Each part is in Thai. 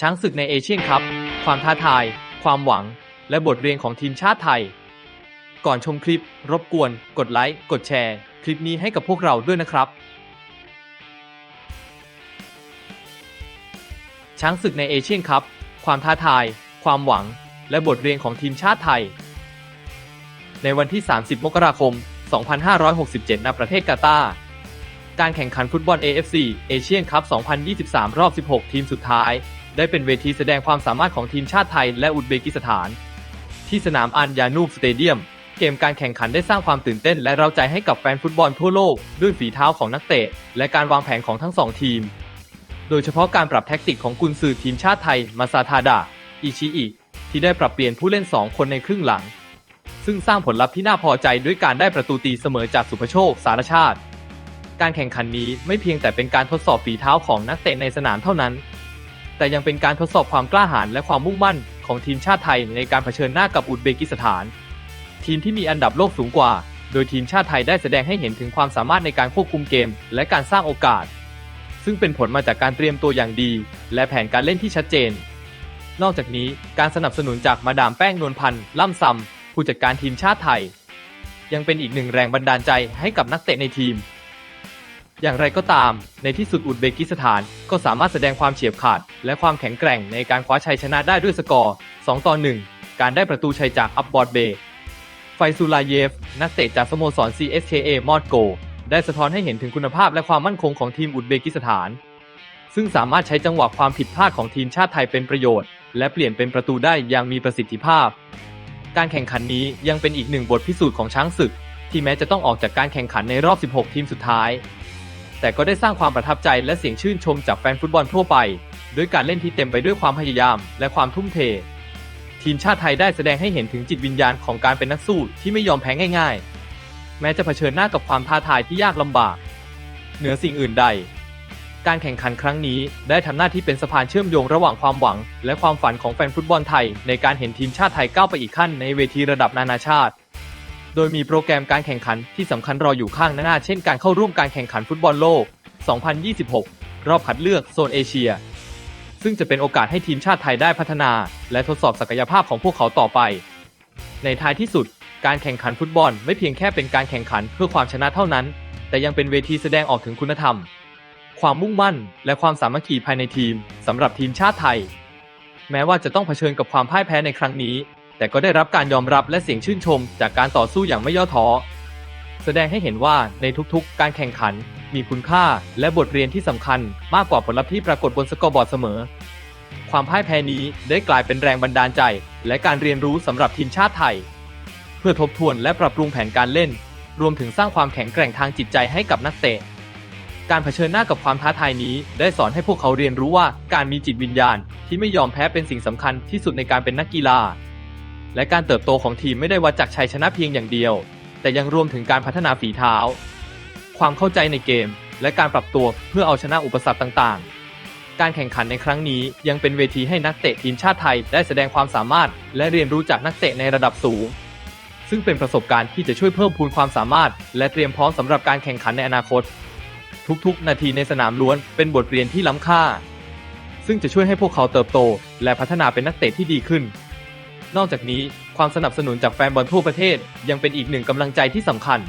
ช้างศึกในเอเชียนคัพ ความท้าทาย ความหวัง และบทเรียนของทีมชาติไทย ก่อนชมคลิป รบกวน กดไลค์ กดแชร์ คลิปนี้ให้กับพวกเราด้วยนะครับ ช้างศึกในเอเชียนคัพ ความท้าทาย ความหวัง และบทเรียนของทีมชาติไทย ในวันที่ 30 มกราคม 2567 ณ ประเทศกาตาร์ การแข่งขันฟุตบอล AFC เอเชียนคัพ 2023 รอบ 16 ทีมสุดท้าย ได้เป็นเวทีแสดงความสามารถของทีมชาติไทยและอุซเบกิสถาน ที่สนามอันยานูบสเตเดียม เกมการแข่งขันได้สร้างความตื่นเต้น และเร้าใจให้กับแฟนฟุตบอลทั่วโลก ด้วยฝีเท้าของนักเตะ และการวางแผนของทั้งสองทีม โดยเฉพาะการปรับแท็กติกของกุนซือทีมชาติไทยมาซาทาดะอิชิอิที่ได้ปรับเปลี่ยนผู้เล่น 2 คนในครึ่งหลัง ซึ่งสร้างผลลัพธ์ที่น่าพอใจด้วยการได้ประตูตีเสมอจากสุภโชค สารชาติ การแข่งขันนี้ไม่เพียงแต่เป็นการทดสอบฝีเท้าของนักเตะในสนามเท่านั้น แต่ยังเป็นการทดสอบความกล้าหาญและความมุ่งมั่นของทีมชาติไทยในการเผชิญหน้ากับอุซเบกิสถาน ทีมที่มีอันดับโลกสูงกว่า โดยทีมชาติไทยได้แสดงให้เห็นถึงความสามารถในการควบคุมเกม และการสร้างโอกาส ซึ่งเป็นผลมาจากการเตรียมตัวอย่างดี และแผนการเล่นที่ชัดเจน นอกจากนี้การสนับสนุนจากมาดามแป้งนวลพันธ์ล่ำซำผู้จัดการทีมชาติไทย ยังเป็นอีกหนึ่งแรงบันดาลใจให้กับนักเตะในทีม อย่างไรก็ตาม ในที่สุดอุซเบกิสถานก็สามารถแสดงความเฉียบขาด และความแข็งแกร่งในการคว้าชัยชนะได้ด้วยสกอร์ 2 ต่อ 1 การได้ประตูชัยจากอับบอร์ดเบย์ ไฟซูลาเยฟ นักเตะจากสโมสร CSKA มอดโก ได้สะท้อนให้เห็นถึงคุณภาพและความมั่นคงของทีมอุซเบกิสถาน ซึ่งสามารถใช้จังหวะความผิดพลาดของทีมชาติไทยเป็นประโยชน์ และเปลี่ยนเป็นประตูได้อย่างมีประสิทธิภาพ การแข่งขันนี้ยังเป็นอีกหนึ่งบทพิสูจน์ของช้างศึก ที่แม้จะต้องออกจากการแข่งขันในรอบ 16 ทีมสุดท้าย แต่ก็ได้สร้างความประทับใจและเสียงชื่นชมจากแฟนฟุตบอลทั่วไป ด้วยการเล่นที่เต็มไปด้วยความพยายาม และความทุ่มเท ทีมชาติไทยได้แสดงให้เห็นถึงจิตวิญญาณของการเป็นนักสู้ที่ไม่ยอมแพ้ง่าย ๆ แม้จะเผชิญหน้ากับความท้าทายที่ยากลำบาก เหนือสิ่งอื่นใด การแข่งขันครั้งนี้ได้ทำหน้าที่เป็นสะพานเชื่อมโยงระหว่างความหวัง และความฝันของแฟนฟุตบอลไทย ในการเห็นทีมชาติไทยก้าวไปอีกขั้นในเวทีระดับนานาชาติ โดยมีโปรแกรมการแข่งขันที่สำคัญรออยู่ข้างหน้า เช่นการเข้าร่วมการแข่งขันฟุตบอลโลก 2026 รอบคัดเลือกโซนเอเชีย ซึ่งจะเป็นโอกาสให้ทีมชาติไทยได้พัฒนา และทดสอบศักยภาพของพวกเขาต่อไป ในท้ายที่สุด การแข่งขันฟุตบอลไม่เพียงแค่เป็นการแข่งขันเพื่อความชนะเท่านั้น แต่ยังเป็นเวทีแสดงออกถึงคุณธรรม ความมุ่งมั่น และความสามัคคีภายในทีมสำหรับทีมชาติไทย แม้ว่าจะต้องเผชิญกับความพ่ายแพ้ในครั้งนี้ แต่ก็ได้รับการยอมรับและเสียงชื่นชมจากการต่อสู้อย่างไม่ย่อท้อ แสดงให้เห็นว่าในทุกๆ การแข่งขัน มีคุณค่าและบทเรียนที่สำคัญมากกว่าผลลัพธ์ที่ปรากฏบนสกอร์บอร์ดเสมอ ความพ่ายแพ้นี้ได้กลายเป็นแรงบันดาลใจ และการเรียนรู้สำหรับทีมชาติไทย เพื่อทบทวนและปรับปรุงแผนการเล่น รวมถึงสร้างความแข็งแกร่งทางจิตใจให้กับนักเตะการเผชิญหน้ากับความท้าทายนี้ ได้สอนให้พวกเขาเรียนรู้ว่าการมีจิตวิญญาณ ที่ไม่ยอมแพ้เป็นสิ่งสำคัญที่สุดในการเป็นนักกีฬา และการเติบโตของทีมไม่ได้วัดจากชัยชนะเพียงอย่างเดียว แต่ยังรวมถึงการพัฒนาฝีเท้า ความเข้าใจในเกม และการปรับตัวเพื่อเอาชนะอุปสรรคต่างๆ การแข่งขันในครั้งนี้ยังเป็นเวทีให้นักเตะทีมชาติไทยได้แสดงความสามารถ และเรียนรู้จากนักเตะในระดับสูง ซึ่งเป็นประสบการณ์ที่จะช่วยเพิ่มพูนความสามารถ และเตรียมพร้อมสำหรับการแข่งขันในอนาคต ทุกๆ นาทีในสนามล้วนเป็นบทเรียนที่ล้ำค่า ซึ่งจะช่วยให้พวกเขาเติบโต และพัฒนาเป็นนักเตะที่ดีขึ้น นอกจากนี้ความสนับสนุนจากแฟนบอลทั่วประเทศยังเป็นอีกหนึ่งกำลังใจที่สำคัญ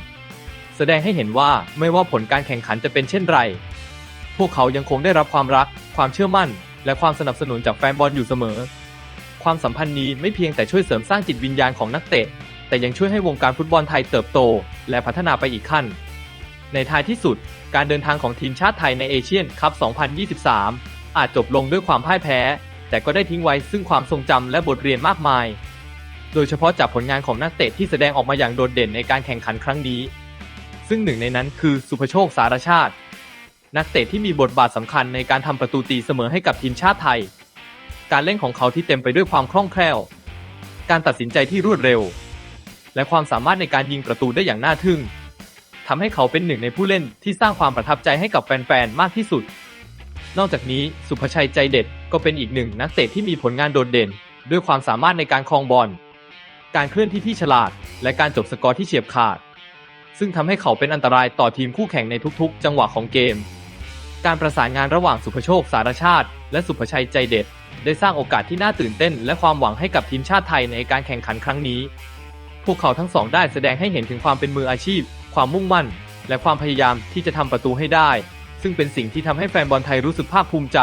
แสดงให้เห็นว่าไม่ว่าผลการแข่งขันจะเป็นเช่นไร พวกเขายังคงได้รับความรัก ความเชื่อมั่น และความสนับสนุนจากแฟนบอลอยู่เสมอ ความสัมพันธ์นี้ไม่เพียงแต่ช่วยเสริมสร้างจิตวิญญาณของนักเตะ แต่ยังช่วยให้วงการฟุตบอลไทยเติบโต และพัฒนาไปอีกขั้น ในท้ายที่สุด การเดินทางของทีมชาติไทยในเอเชียนคัพ 2023 อาจจบลงด้วยความพ่ายแพ้ แต่ก็ได้ทิ้งไว้ซึ่งความทรงจำและบทเรียนมากมาย โดยเฉพาะจากผลงานของนักเตะที่แสดงออกมาอย่างโดดเด่นในการแข่งขันครั้งนี้ ซึ่งหนึ่งในนั้นคือสุภโชคสารชาติ นักเตะที่มีบทบาทสำคัญในการทำประตูตีเสมอให้กับทีมชาติไทย การเล่นของเขาที่เต็มไปด้วยความคล่องแคล่ว การตัดสินใจที่รวดเร็ว และความสามารถในการยิงประตูได้อย่างน่าทึ่งทำให้เขาเป็นหนึ่งในผู้เล่นที่สร้างความประทับใจให้กับแฟนๆ มากที่สุด นอกจากนี้สุภชัยใจเด็ดก็เป็นอีกหนึ่งนักเตะที่มีผลงานโดดเด่น ด้วยความสามารถในการครองบอล การเคลื่อนที่ที่ฉลาด และการจบสกอร์ที่เฉียบขาด ซึ่งทำให้เขาเป็นอันตรายต่อทีมคู่แข่งในทุกๆ จังหวะของเกม การประสานงานระหว่างสุภโชคสารชาติ และสุภชัยใจเด็ด ได้สร้างโอกาสที่น่าตื่นเต้น และความหวังให้กับทีมชาติไทยในการแข่งขันครั้งนี้ พวกเขาทั้งสองได้แสดงให้เห็นถึงความเป็นมืออาชีพ ความมุ่งมั่น และความพยายามที่จะทำประตูให้ได้ ซึ่งเป็นสิ่งที่ทำให้แฟนบอลไทยรู้สึกภาคภูมิใจ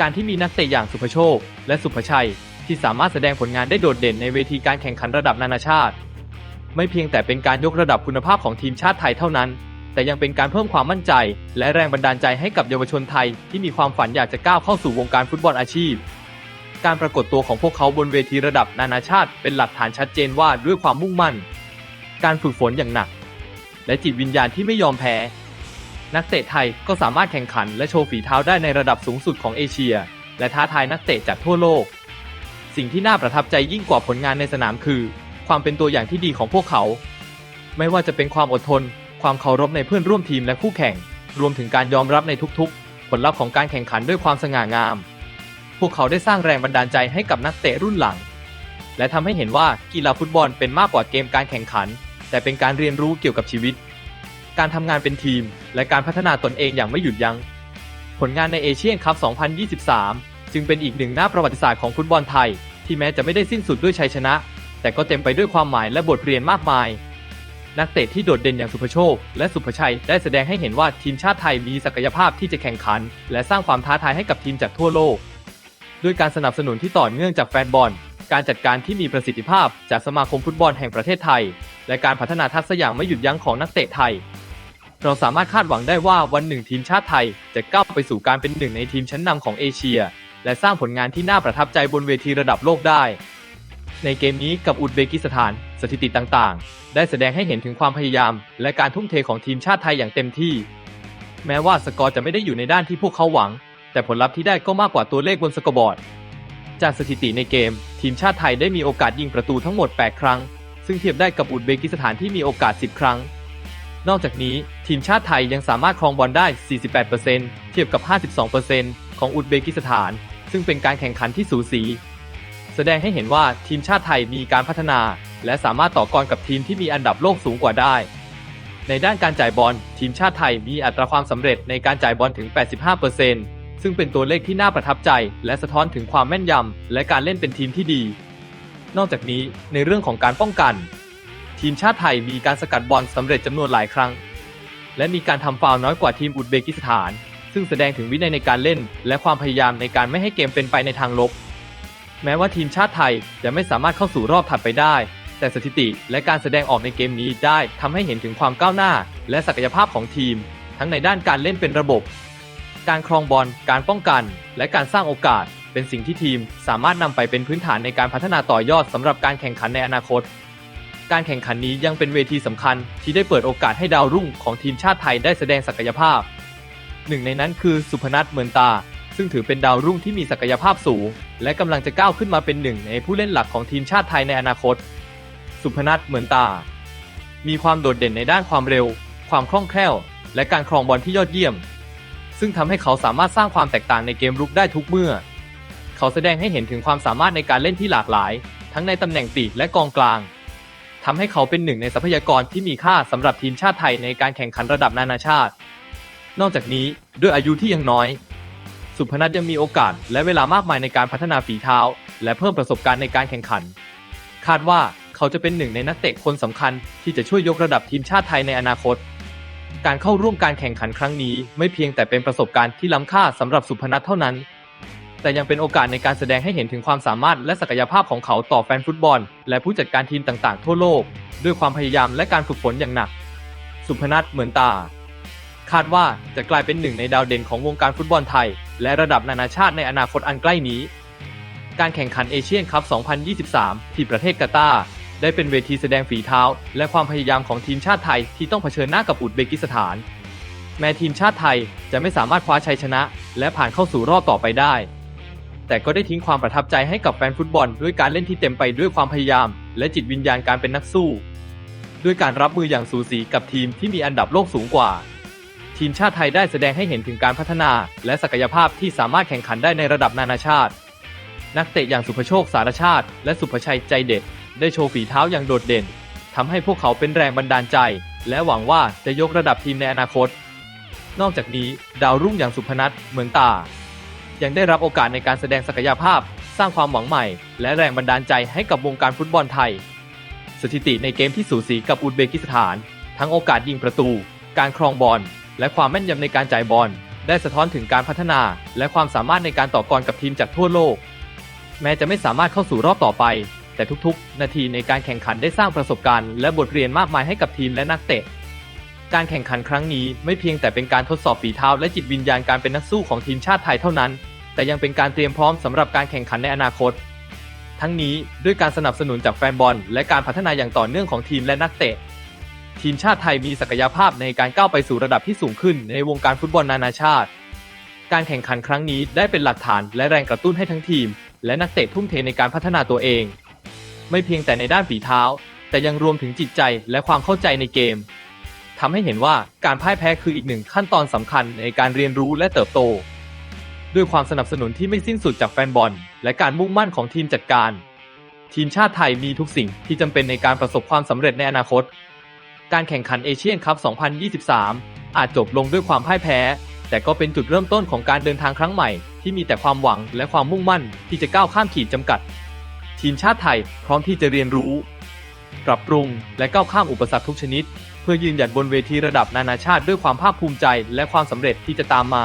การที่มีนักเตะอย่างสุภโชค และสุภชัย ที่สามารถแสดงผลงานได้โดดเด่นในเวทีการแข่งขันระดับนานาชาติ ไม่เพียงแต่เป็นการยกระดับคุณภาพของทีมชาติไทยเท่านั้น แต่ยังเป็นการเพิ่มความมั่นใจ และแรงบันดาลใจให้กับเยาวชนไทยที่มีความฝันอยากจะก้าวเข้าสู่วงการฟุตบอลอาชีพ การปรากฏตัวของพวกเขาบนเวทีระดับนานาชาติ เป็นหลักฐานชัดเจนว่าด้วยความมุ่งมั่น การฝึกฝนอย่างหนัก และจิตวิญญาณที่ไม่ยอมแพ้ นักเตะไทยก็สามารถแข่งขันและโชว์ฝีเท้าได้ในระดับสูงสุดของเอเชีย และท้าทายนักเตะจากทั่วโลก สิ่งที่น่าประทับใจยิ่งกว่าผลงานในสนามคือ ความเป็นตัวอย่างที่ดีของพวกเขา ไม่ว่าจะเป็นความอดทน ความเคารพในเพื่อนร่วมทีมและคู่แข่ง รวมถึงการยอมรับในทุกๆ ผลลัพธ์ของการแข่งขันด้วยความสง่างาม พวกเขาได้สร้างแรงบันดาลใจให้กับนักเตะรุ่นหลัง และทำให้เห็นว่ากีฬาฟุตบอลเป็นมากกว่าเกมการแข่งขัน แต่เป็นการเรียนรู้เกี่ยวกับชีวิต การทำงานเป็นทีม และการพัฒนาตนเองอย่างไม่หยุดยัง้ง ผลงานในเอเชียนคัพ 2023 จึงเป็นอีกหนึ่งหน้าประวัติศาสตร์ของฟุตบอลไทย ที่แม้จะไม่ได้สิ้นสุดด้วยชัยชนะ แต่ก็เต็มไปด้วยความหมายและบทเรียนมากมาย นักเตะที่โดดเด่นอย่างสุภโชค และสุภชัยได้แสดงให้เห็นว่าทีมชาติไทยมีศักยภาพที่จะแข่งขัน และสร้างความท้าทายให้กับทีมจากทั่วโลก ด้วยการสนับสนุนที่ต่อเนื่องจากแฟนบอลการจัดการที่มีประสิทธิภาพจากสมาคมฟุตบอลแห่งประเทศไทย และการพัฒนาทักษะอย่างไม่หยุดยั้งของนักเตะไทย เราสามารถคาดหวังได้ว่าวันหนึ่งทีมชาติไทย จะก้าวไปสู่การเป็นหนึ่งในทีมชั้นนำของเอเชีย และสร้างผลงานที่น่าประทับใจบนเวทีระดับโลกได้ ในเกมนี้กับอุซเบกิสถาน สถิติต่างๆ ได้แสดงให้เห็นถึงความพยายาม และการทุ่มเทของทีมชาติไทยอย่างเต็มที่ แม้ว่าสกอร์จะไม่ได้อยู่ในด้านที่พวกเขาหวัง แต่ผลลัพธ์ที่ได้ก็มากกว่าตัวเลขบนสกอร์บอร์ด จากสถิติในเกม ทีมชาติไทยได้มีโอกาสยิงประตูทั้งหมด 8 ครั้ง ซึ่งเทียบได้กับอุซเบกิสถานที่มีโอกาส 10 ครั้ง นอกจากนี้ ทีมชาติไทยยังสามารถครองบอลได้ 48%เทียบกับ 52%ของอุซเบกิสถาน ซึ่งเป็นการแข่งขันที่สูสี แสดงให้เห็นว่าทีมชาติไทยมีการพัฒนา และสามารถต่อกรกับทีมที่มีอันดับโลกสูงกว่าได้ ในด้านการจ่ายบอล ทีมชาติไทยมีอัตราความสำเร็จในการจ่ายบอลถึง 85%ซึ่งเป็นตัวเลขที่น่าประทับใจ และสะท้อนถึงความแม่นยำและการเล่นเป็นทีมที่ดี นอกจากนี้ในเรื่องของการป้องกัน ทีมชาติไทยมีการสกัดบอลสำเร็จจำนวนหลายครั้ง และมีการทำฟาวล์น้อยกว่าทีมอุซเบกิสถาน ซึ่งแสดงถึงวินัยในการเล่น และความพยายามในการไม่ให้เกมเป็นไปในทางลบ แม้ว่าทีมชาติไทยจะไม่สามารถเข้าสู่รอบถัดไปได้ แต่สถิติและการแสดงออกในเกมนี้ได้ทำให้เห็นถึงความก้าวหน้า และศักยภาพของทีม ทั้งในด้านการเล่นเป็นระบบ การครองบอล การป้องกัน และการสร้างโอกาส เป็นสิ่งที่ทีมสามารถนำไปเป็นพื้นฐานในการพัฒนาต่อยอดสำหรับการแข่งขันในอนาคต การแข่งขันนี้ยังเป็นเวทีสำคัญที่ได้เปิดโอกาสให้ดาวรุ่งของทีมชาติไทยได้แสดงศักยภาพ หนึ่งในนั้นคือสุพนัทเหมือนตา ซึ่งถือเป็นดาวรุ่งที่มีศักยภาพสูง และกำลังจะก้าวขึ้นมาเป็นหนึ่งในผู้เล่นหลักของทีมชาติไทยในอนาคต สุพนัทเหมือนตา มีความโดดเด่นในด้านความเร็ว ความคล่องแคล่ว และการครองบอลที่ยอดเยี่ยม ซึ่งทำให้เขาสามารถสร้างความแตกต่างในเกมรุกได้ทุกเมื่อ เขาแสดงให้เห็นถึงความสามารถในการเล่นที่หลากหลาย ทั้งในตำแหน่งปีกและกองกลาง ทำให้เขาเป็นหนึ่งในทรัพยากรที่มีค่าสำหรับทีมชาติไทยในการแข่งขันระดับนานาชาติ นอกจากนี้ด้วยอายุที่ยังน้อย สุพนัทยังมีโอกาส และเวลามากมายในการพัฒนาฝีเท้า และเพิ่มประสบการณ์ในการแข่งขัน คาดว่าเขาจะเป็นหนึ่งในนักเตะคนสำคัญ ที่จะช่วยยกระดับทีมชาติไทยในอนาคต การเข้าร่วมการแข่งขันครั้งนี้ ไม่เพียงแต่เป็นประสบการณ์ที่ล้ำค่าสำหรับสุพนัทเท่านั้น แต่ยังเป็นโอกาสในการแสดงให้เห็นถึงความสามารถและศักยภาพของเขาต่อแฟนฟุตบอล และผู้จัดการทีมต่างๆ ทั่วโลก ด้วยความพยายามและการฝึกฝนอย่างหนัก สุพนัทเหมือนตา คาดว่าจะกลายเป็นหนึ่งในดาวเด่นของวงการฟุตบอลไทย และระดับนานาชาติในอนาคตอันใกล้นี้ การแข่งขันเอเชียนคัพ 2023 ที่ประเทศกาตาร์ได้เป็นเวทีแสดงฝีเท้า และความพยายามของทีมชาติไทยที่ต้องเผชิญหน้ากับอุซเบกิสถาน แม้ทีมชาติไทยจะไม่สามารถคว้าชัยชนะ และผ่านเข้าสู่รอบต่อไปได้ แต่ก็ได้ทิ้งความประทับใจให้กับแฟนฟุตบอล ด้วยการเล่นที่เต็มไปด้วยความพยายาม และจิตวิญญาณการเป็นนักสู้ ด้วยการรับมืออย่างสูสีกับทีมที่มีอันดับโลกสูงกว่า ทีมชาติไทยได้แสดงให้เห็นถึงการพัฒนา และศักยภาพที่สามารถแข่งขันได้ในระดับนานาชาติ นักเตะอย่างสุภโชคสารชาติ และสุภชัยใจเด็ด ได้โชว์ฝีเท้าอย่างโดดเด่นทำให้พวกเขาเป็นแรงบันดาลใจ และหวังว่าจะยกระดับทีมในอนาคต นอกจากนี้ ดาวรุ่งอย่างสุพนัทเหมือนตา ยังได้รับโอกาสในการแสดงศักยภาพ สร้างความหวังใหม่ และแรงบันดาลใจให้กับวงการฟุตบอลไทย สถิติในเกมที่สูสีกับอุซเบกิสถาน ทั้งโอกาสยิงประตู การครองบอล และความแม่นยำในการจ่ายบอล ได้สะท้อนถึงการพัฒนา และความสามารถในการต่อกรกับทีมจากทั่วโลก แม้จะไม่สามารถเข้าสู่รอบต่อไป แต่ทุกๆ นาทีในการแข่งขันได้สร้างประสบการณ์และบทเรียนมากมายให้กับทีมและนักเตะการแข่งขันครั้งนี้ไม่เพียงแต่เป็นการทดสอบฝีเท้าและจิตวิญญาณการเป็นนักสู้ของทีมชาติไทยเท่านั้น แต่ยังเป็นการเตรียมพร้อมสำหรับการแข่งขันในอนาคต ทั้งนี้ด้วยการสนับสนุนจากแฟนบอล และการพัฒนาอย่างต่อเนื่องของทีมและนักเตะ ทีมชาติไทยมีศักยภาพในการก้าวไปสู่ระดับที่สูงขึ้นในวงการฟุตบอลนานาชาติ การแข่งขันครั้งนี้ได้เป็นหลักฐานและแรงกระตุ้นให้ทั้งทีม และนักเตะทุ่มเทในการพัฒนาตัวเอง ไม่เพียงแต่ในด้านฝีเท้า แต่ยังรวมถึงจิตใจและความเข้าใจในเกมทำให้เห็นว่าการพ่ายแพ้คืออีกหนึ่งขั้นตอนสำคัญในการเรียนรู้และเติบโต ด้วยความสนับสนุนที่ไม่สิ้นสุดจากแฟนบอล และการมุ่งมั่นของทีมจัดการ ทีมชาติไทยมีทุกสิ่งที่จำเป็นในการประสบความสำเร็จในอนาคต การแข่งขันเอเชียนคัพ 2023 อาจจบลงด้วยความพ่ายแพ้ แต่ก็เป็นจุดเริ่มต้นของการเดินทางครั้งใหม่ ที่มีแต่ความหวังและความมุ่งมั่นที่จะก้าวข้ามขีดจำกัด ทีมชาติไทยพร้อมที่จะเรียนรู้ ปรับปรุงและก้าวข้ามอุปสรรคทุกชนิด เพื่อยืนหยัดบนเวทีระดับนานาชาติด้วยความภาคภูมิใจ และความสำเร็จที่จะตามมา